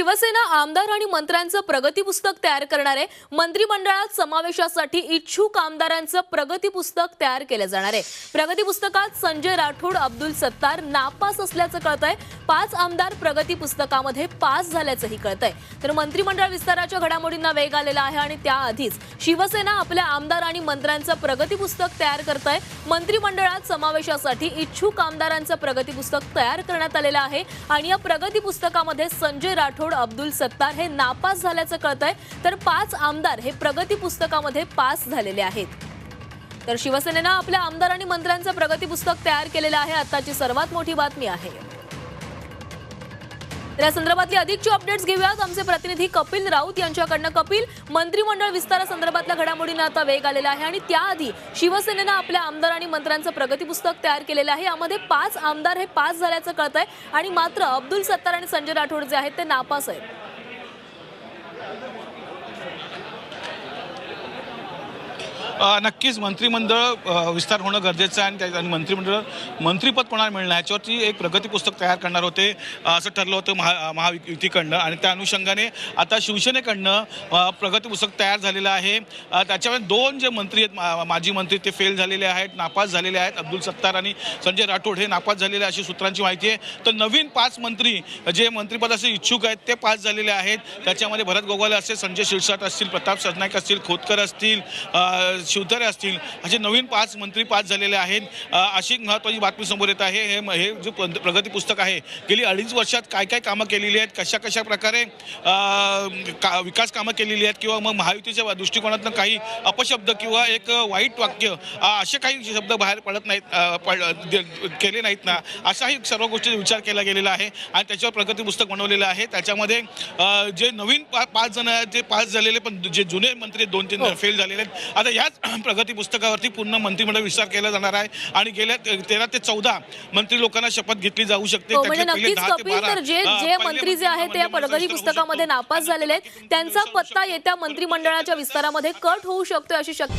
शिवसेना आमदार आणि मंत्र्यांचं प्रगती पुस्तक तयार करणार आहे. मंत्रिमंडळात समावेशासाठी इच्छुक आमदारांचं प्रगती पुस्तक तयार केलं जाणार आहे. प्रगती पुस्तकात संजय राठोड अब्दुल सत्तार नापास असल्याचं कळतंय. पाच आमदार प्रगती पुस्तकामध्ये पास झाल्याचंही कळतंय. तर मंत्रिमंडळ विस्ताराच्या घडामोडींना वेग आलेला आहे आणि त्याआधीच शिवसेना आपल्या आमदार आणि मंत्र्यांचं प्रगती पुस्तक तयार करत आहे मंत्रिमंडळात समावेशासाठी इच्छुक आमदारांचं प्रगती पुस्तक तयार करण्यात आलेलं आहे. आणि या प्रगती पुस्तकामध्ये संजय राठोड अब्दुल सत्तार हे नापास झाल्याचं कळत आहे तर पाच आमदार हे प्रगती पुस्तकामध्ये पास झालेले आहेत. तर शिवसेनेनं आपल्या आमदार आणि मंत्र्यांचं प्रगती पुस्तक तयार केलेलं आहे. आताची सर्वात मोठी बातमी आहे. तर या संदर्भातली अधिकची अपडेट्स घेऊयात आमचे प्रतिनिधी कपिल राऊत यांच्याकडनं. कपिल मंत्रिमंडळ विस्तारासंदर्भातल्या घडामोडींना आता वेग आलेला आहे आणि त्याआधी शिवसेनेनं आपल्या आमदार आणि मंत्र्यांचं प्रगती पुस्तक तयार केलेलं आहे. यामध्ये पाच आमदार हे पास झाल्याचं कळत आहे आणि मात्र अब्दुल सत्तार आणि संजय राठोड जे आहेत ते नापास आहेत. नक्कीच मंत्रिमंडळ विस्तार होणं गरजेचं आहे आणि त्या- आणि मंत्रिमंडळ मंत्रिपद कोणाला मिळणं याच्यावरती एक प्रगती पुस्तक तयार करणार होते असं ठरलं होतं महा महायुतीकडनं. आणि त्या अनुषंगाने आता शिवसेनेकडनं प्रगती पुस्तक तयार झालेलं आहे. त्याच्यामध्ये दोन जे मंत्री आहेत मा- माजी मंत्री ते फेल झालेले आहेत नापास झालेले आहेत. अब्दुल सत्तार आणि संजय राठोड हे नापास झालेले अशी सूत्रांची माहिती आहे. तर नवीन पाच मंत्री जे मंत्रिपदाचे इच्छुक आहेत ते पास झालेले आहेत. त्याच्यामध्ये भरत गोगावले असेल संजय शिरसाट असतील प्रताप सरनाईक असतील खोतकर असतील शिवतरे असतील असे नवीन पाच मंत्री पास झालेले आहेत. अशी एक महत्त्वाची बातमी समोर येत आहे. हे हे जे प्र- प्रगती पुस्तक आहे गेली अडीच वर्षात काय काय कामं केलेली आहेत कशा कशा प्रकारे का विकास कामं केलेली आहेत किंवा मग महायुतीच्या दृष्टिकोनातून काही अपशब्द किंवा एक वाईट वाक्य असे काही शब्द बाहेर पडत नाहीत पड केले नाहीत ना अशाही सर्व गोष्टी विचार केला गेलेला आहे आणि त्याच्यावर प्रगती पुस्तक बनवलेलं आहे. त्याच्यामध्ये जे नवीन पा पाच जण आहेत जे पास झालेले पण जे जुने मंत्री दोन तीन जण फेल झालेले आहेत. आता याच प्रगती पुस्तकावरती पूर्ण मंत्रिमंडळ विस्तार केला जाणार आहे आणि गेल्या तेरा ते चौदा मंत्री लोकांना शपथ घेतली जाऊ शकते हो, म्हणजे जे मंत्री जे आहेत ते प्रगती पुस्तकामध्ये शकतो. नापास झालेले आहेत त्यांचा पत्ता शकतो. येत्या मंत्रिमंडळाच्या विस्तारामध्ये कट होऊ शकतोय अशी शक्यता